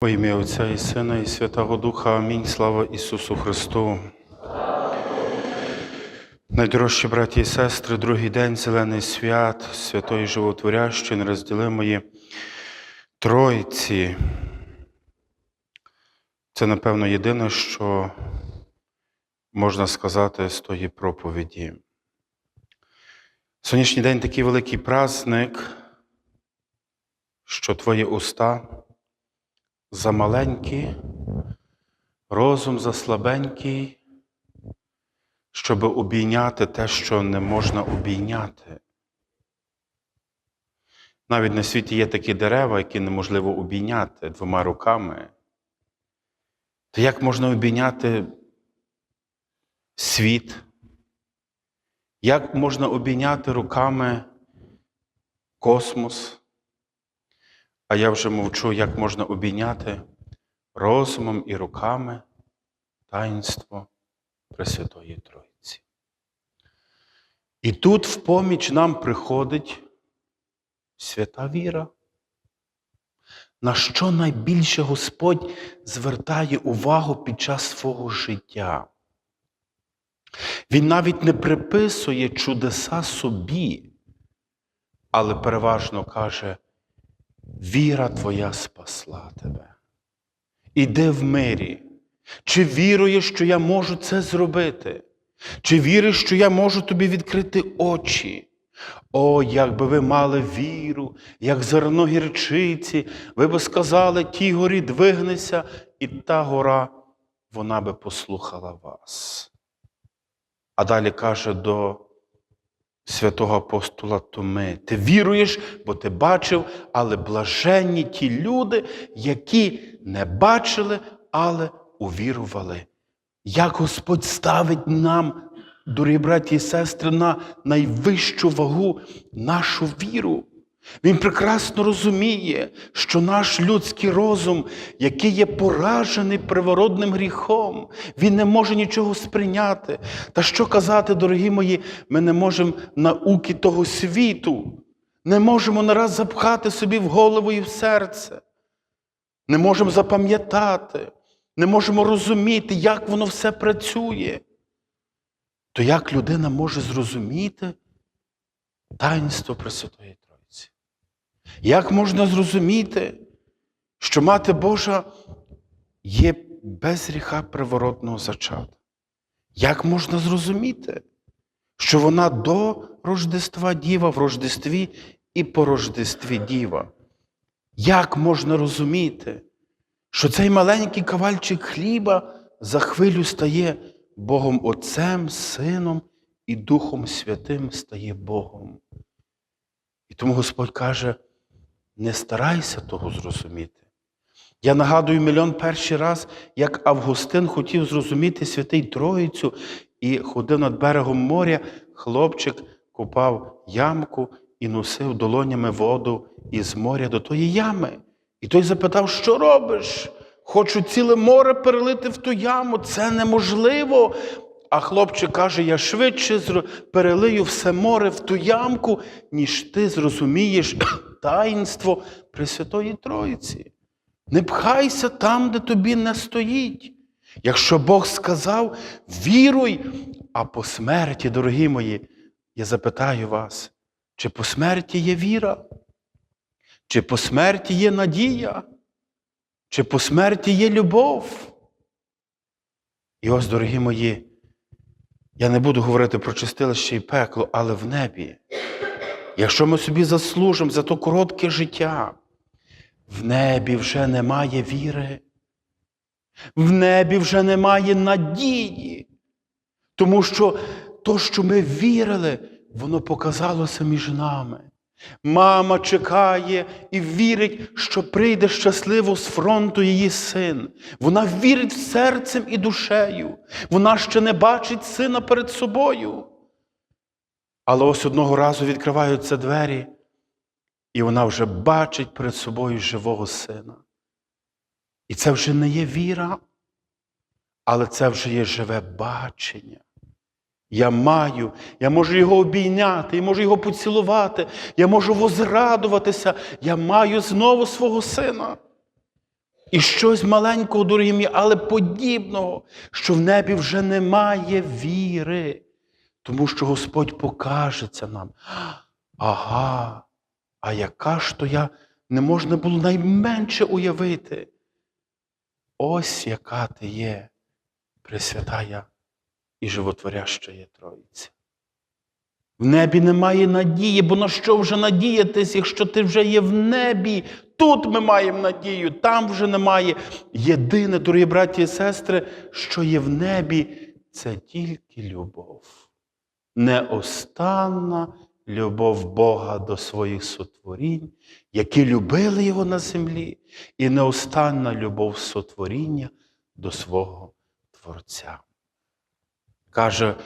Во ім'я Отця і Сина, і Святого Духа. Амінь. Слава Ісусу Христу. Найдорожчі браті і сестри, другий день зелений свят, святої животворящої, нерозділимої Тройці. Це, напевно, єдине, що можна сказати з тої проповіді. Сьогоднішній день такий великий праздник, що твої уста замаленькі, розум заслабенький, щоб обійняти те, що не можна обійняти. Навіть на світі є такі дерева, які неможливо обійняти двома руками. То як можна обійняти світ? Як можна обійняти руками космос? А я вже мовчу, як можна обійняти розумом і руками таїнство Пресвятої Троїці. І тут в поміч нам приходить свята віра. На що найбільше Господь звертає увагу під час свого життя? Він навіть не приписує чудеса собі, але переважно каже, віра твоя спасла тебе. Іди в мирі. Чи віруєш, що я можу це зробити? Чи віриш, що я можу тобі відкрити очі? О, якби ви мали віру, як зерно гірчиці, ви би сказали, тій горі двигнися, і та гора, вона би послухала вас. А далі каже до святого апостола Томи, ти віруєш, бо ти бачив, але блаженні ті люди, які не бачили, але увірували. Як Господь ставить нам, дорогі браті і сестри, на найвищу вагу нашу віру. Він прекрасно розуміє, що наш людський розум, який є поражений привородним гріхом, він не може нічого сприйняти. Та що казати, дорогі мої, ми не можемо науки того світу, не можемо нараз запхати собі в голову і в серце, не можемо запам'ятати, не можемо розуміти, як воно все працює. То як людина може зрозуміти таїнство Пресвятої? Як можна зрозуміти, що Мати Божа є без гріха приворотного зачата? Як можна зрозуміти, що вона до Рождества Діва в Рождестві і по Рождестві Діва? Як можна розуміти, що цей маленький кавальчик хліба за хвилю стає Богом Отцем, Сином і Духом Святим стає Богом? І тому Господь каже, не старайся того зрозуміти. Я нагадую мільйон перший раз, як Августин хотів зрозуміти святий Троїцю і ходив над берегом моря, хлопчик купав ямку і носив долонями воду із моря до тої ями. І той запитав, що робиш? Хочу ціле море перелити в ту яму, це неможливо. А хлопчик каже: я швидше перелию все море в ту ямку, ніж ти зрозумієш таїнство Пресвятої Троїці. Не пхайся там, де тобі не стоїть. Якщо Бог сказав, віруй, а по смерті, дорогі мої, я запитаю вас, чи по смерті є віра? Чи по смерті є надія? Чи по смерті є любов? І ось, дорогі мої, я не буду говорити про чистилище і пекло, але в небі. Якщо ми собі заслужимо за то коротке життя, в небі вже немає віри, в небі вже немає надії, тому що то, що ми вірили, воно показалося між нами. Мама чекає і вірить, що прийде щасливо з фронту її син. Вона вірить серцем і душею. Вона ще не бачить сина перед собою. Але ось одного разу відкриваються двері, і вона вже бачить перед собою живого сина. І це вже не є віра, але це вже є живе бачення. Я маю, я можу його обійняти, я можу його поцілувати, я можу возрадуватися, я маю знову свого сина. І щось маленького, дорогі мої, але подібного, що в небі вже немає віри, тому що Господь покажеться нам. Ага, а яка ж то я не можна було найменше уявити. Ось яка ти є, Пресвятая і животворяща є Троїця. В небі немає надії, бо на що вже надіятись, якщо ти вже є в небі? Тут ми маємо надію, там вже немає. Єдине, дорогі браті і сестри, що є в небі, це тільки любов. Неостанна любов Бога до своїх сотворінь, які любили Його на землі, і неостанна любов сотворіння до свого Творця. Каже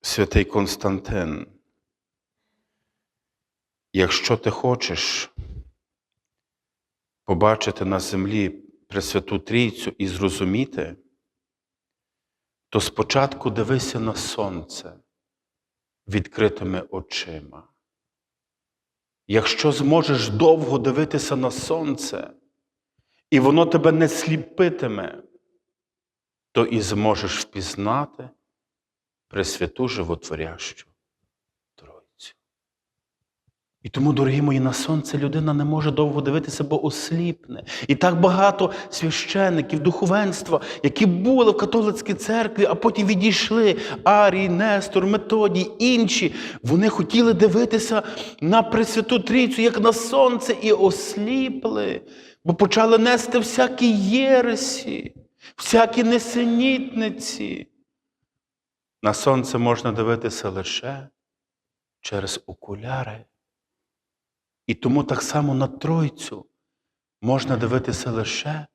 святий Константин, якщо ти хочеш побачити на землі Пресвяту Трійцю і зрозуміти, то спочатку дивися на сонце відкритими очима. Якщо зможеш довго дивитися на сонце, і воно тебе не сліпитиме, то і зможеш впізнати Пресвяту животворящу Тройцю. І тому, дорогі мої, на сонце людина не може довго дивитися, бо осліпне. І так багато священників, духовенства, які були в католицькій церкві, а потім відійшли Арій, Нестор, Методій, інші. Вони хотіли дивитися на Пресвяту Трійцю, як на сонце, і осліпли, бо почали нести всякі єресі, всякі несенітниці. На сонце можна дивитися лише через окуляри. І тому так само на Тройцю можна дивитися лише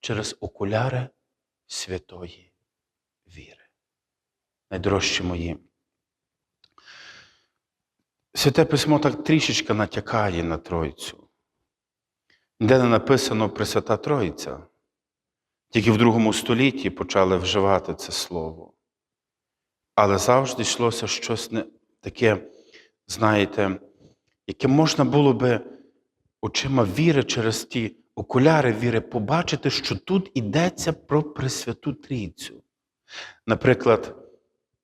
через окуляри святої віри. Найдорожчі мої. Святе письмо так трішечки натякає на Тройцю. Де не написано Пресвята Троїця. Тільки в другому столітті почали вживати це слово. Але завжди йшлося щось не таке, знаєте, яке можна було би очима віри через ті окуляри віри побачити, що тут йдеться про Пресвяту Трійцю. Наприклад,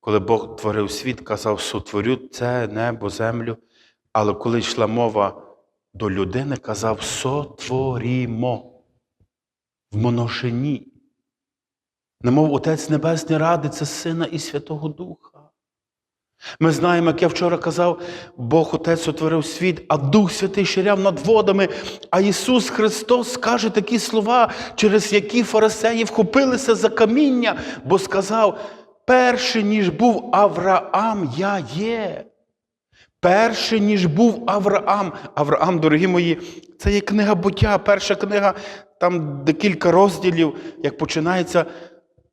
коли Бог творив світ, казав, сотворю це небо, землю, але коли йшла мова до людини, казав сотворімо в множині. Немов Отець Небесний радиться Сина і Святого Духа. Ми знаємо, як я вчора казав, Бог Отець утворив світ, а Дух Святий ширяв над водами, а Ісус Христос скаже такі слова, через які фарисеї вхопилися за каміння, бо сказав: перше, ніж був Авраам, я є. Перше, ніж був Авраам. Авраам, дорогі мої, це є книга буття, перша книга, там декілька розділів, як починається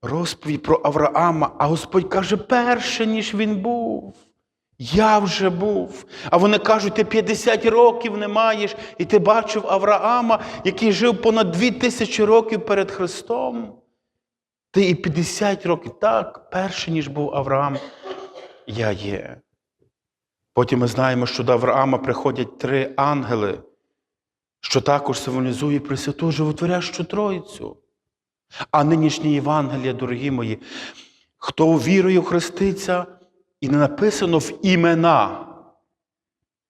розповідь про Авраама, а Господь каже, перше, ніж він був. Я вже був. А вони кажуть, ти 50 років не маєш, і ти бачив Авраама, який жив понад 2000 років перед Христом. Ти і 50 років, так, перше, ніж був Авраам, я є. Потім ми знаємо, що до Авраама приходять три ангели, що також символізує Пресвяту Животворящу Тройцю. А нинішнє Євангеліє, дорогі мої, хто вірою хреститься, і не написано в імена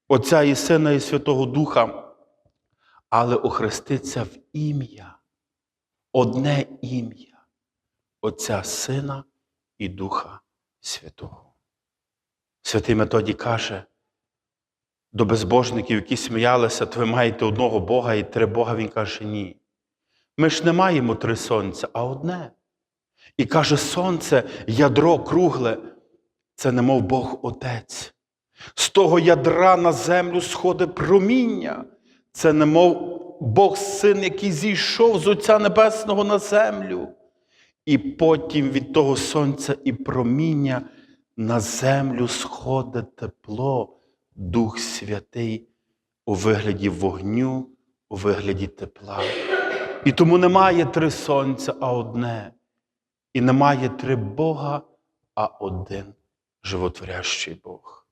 Отця і Сина і Святого Духа, але охреститься в ім'я, одне ім'я Отця Сина і Духа Святого. Святий Методій каже до безбожників, які сміялися, то ви маєте одного Бога і три Бога, він каже, ні. Ми ж не маємо три сонця, а одне. І каже, сонце, ядро кругле, це немов Бог Отець. З того ядра на землю сходить проміння. Це немов Бог Син, який зійшов з Отця Небесного на землю. І потім від того сонця і проміння на землю сходить тепло, Дух Святий у вигляді вогню, у вигляді тепла. І тому немає три сонця, а одне. І немає три Бога, а один животворящий Бог.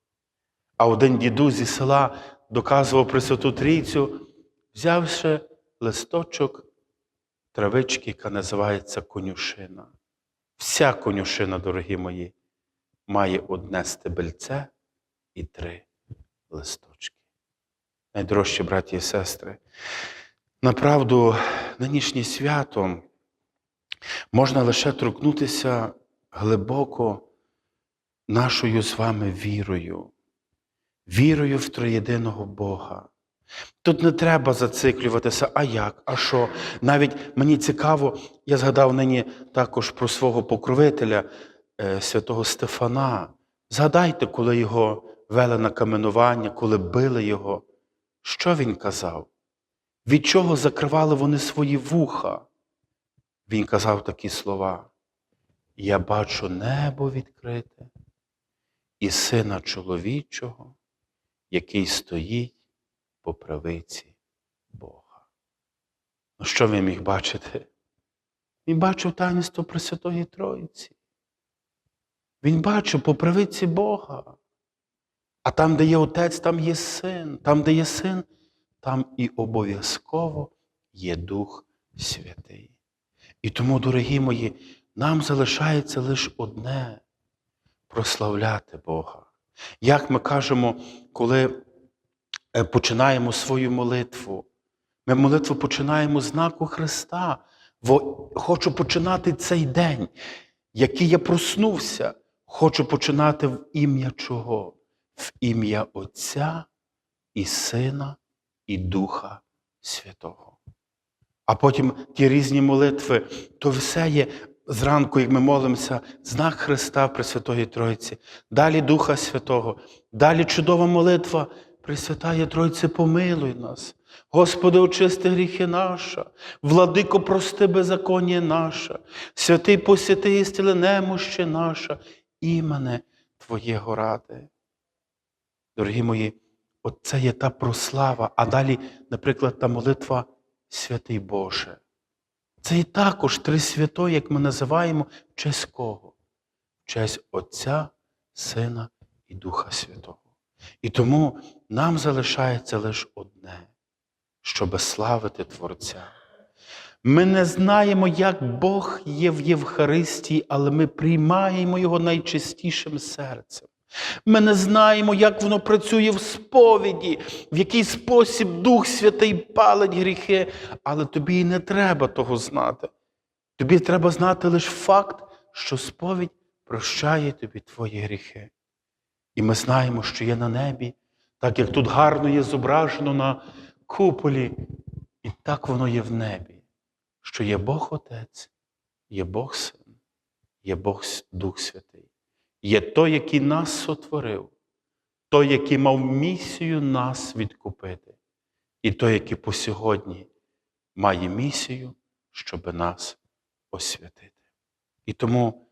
А один дідусь зі села доказував Пресвяту Трійцю, взявши листочок травички, яка називається конюшина. Вся конюшина, дорогі мої, має одне стебельце і три листочки. Найдорожчі браті і сестри, направду, нинішнє свято можна лише торкнутися глибоко нашою з вами вірою, вірою в троєдиного Бога. Тут не треба зациклюватися, а як, а що. Навіть мені цікаво, я згадав нині також про свого покровителя, е, святого Стефана. Згадайте, коли його вели на каменування, коли били його. Що він казав? Від чого закривали вони свої вуха? Він казав такі слова. Я бачу небо відкрите і сина чоловічого, який стоїть по правиці Бога. Ну, що він міг бачити? Він бачив таїнство Пресвятої Троїці. Він бачив по правиці Бога. А там, де є отець, там є син. Там, де є син, там і обов'язково є Дух Святий. І тому, дорогі мої, нам залишається лише одне прославляти Бога. Як ми кажемо, коли е, починаємо свою молитву, ми молитву починаємо з знаку Христа. Хочу починати цей день, який я проснувся, хочу починати в ім'я чого? В ім'я Отця і Сина і Духа Святого. А потім ті різні молитви, то все є зранку, як ми молимося, знак Христа Пресвятої Тройці, далі Духа Святого, далі чудова молитва Пресвятає Тройці, помилуй нас. Господи, очисти гріхи наша, владико, прости беззаконня наша, святий посвяти і стіли немощі наша, імене Твоєго ради. Дорогі мої, от це є та прослава, а далі, наприклад, та молитва Святий Боже. Це і також три свято, як ми називаємо, в честь кого? В честь Отця, Сина і Духа Святого. І тому нам залишається лише одне, щоб славити Творця. Ми не знаємо, як Бог є в Євхаристії, але ми приймаємо Його найчистішим серцем. Ми не знаємо, як воно працює в сповіді, в який спосіб Дух Святий палить гріхи, але тобі і не треба того знати. Тобі треба знати лише факт, що сповідь прощає тобі твої гріхи. І ми знаємо, що є на небі, так як тут гарно є зображено на куполі, і так воно є в небі, що є Бог Отець, є Бог Син, є Бог Дух Святий, є той, який нас сотворив, той, який мав місію нас відкупити, і той, який по сьогодні має місію, щоб нас освятити. І тому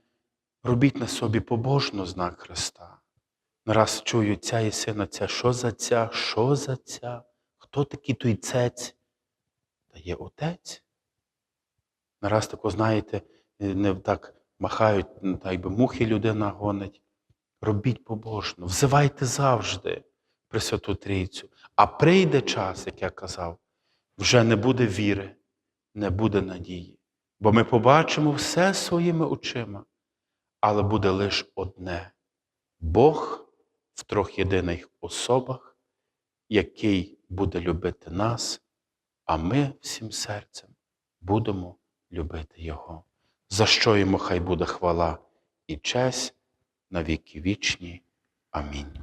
робіть на собі побожно знак Христа. Нараз чую ця і сина, ця, що за ця, що за ця, хто такий той цець? Та є отець. Нараз тако, знаєте, не так махають, ну, так би мухи людина гонить. Робіть побожно, взивайте завжди Пресвяту Трійцю. А прийде час, як я казав, вже не буде віри, не буде надії. Бо ми побачимо все своїми очима, але буде лише одне Бог в трьох єдиних особах, який буде любити нас, а ми всім серцем будемо любити Його. За що йому хай буде хвала і честь на віки вічні. Амінь.